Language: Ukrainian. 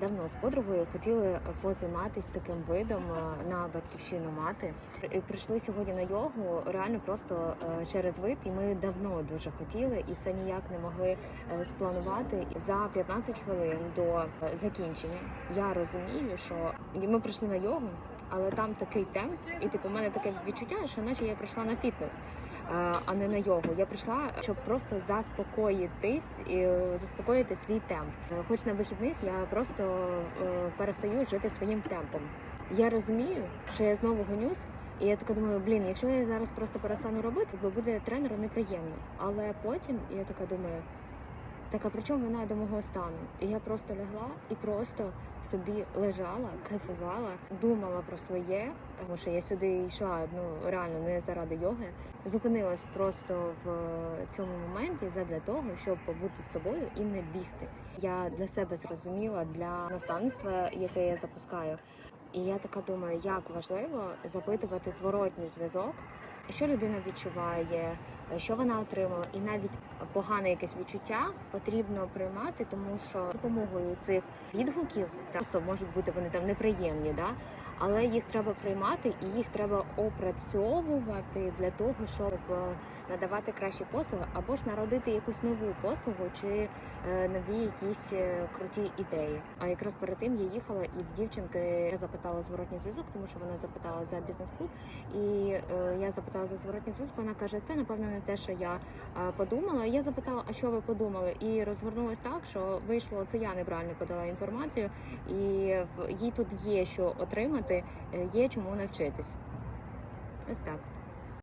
давно з подругою хотіли позайматися таким видом е, на батьківщину мати. І прийшли сьогодні на йогу реально просто е, через вид, і ми давно дуже хотіли і все ніяк не могли е, спланувати. За 15 хвилин до е, закінчення я розумію, що ми прийшли на йогу. Але там такий темп, і типу, у мене таке відчуття, що наче я прийшла на фітнес, а не на йогу. Я прийшла, щоб просто заспокоїтись і заспокоїти свій темп. Хоч на вихідних я просто е, перестаю жити своїм темпом. Я розумію, що я знову гонюсь, і я така думаю, блін, якщо я зараз просто перестану робити, то буде тренеру неприємно. Але потім я така думаю. Так а при чому вона до мого стану? І я просто лягла і просто собі лежала, кайфувала, думала про своє, тому що я сюди йшла ну реально не заради йоги. Зупинилась просто в цьому моменті задля того, щоб побути з собою і не бігти. Я для себе зрозуміла для наставництва, яке я запускаю. І я така думаю, як важливо запитувати зворотній зв'язок, що людина відчуває, що вона отримала, і навіть погане якесь відчуття потрібно приймати, тому що допомогою цих відгуків просто можуть бути вони там неприємні, да? але їх треба приймати і їх треба опрацьовувати для того, щоб е, надавати кращі послуги, або ж народити якусь нову послугу чи е, нові якісь е, круті ідеї. А якраз перед тим я їхала і в дівчинки я запитала зворотній зв'язок, тому що вона запитала за бізнес-клуб, і е, я запитала за зворотній зв'язок. Вона каже, це напевно не те, що я е, подумала. Я запитала, а що ви подумали? І розгорнулось так, що вийшло це я неправильно подала інформацію, і їй тут є що отримати, е, є чому навчитись. Ось так.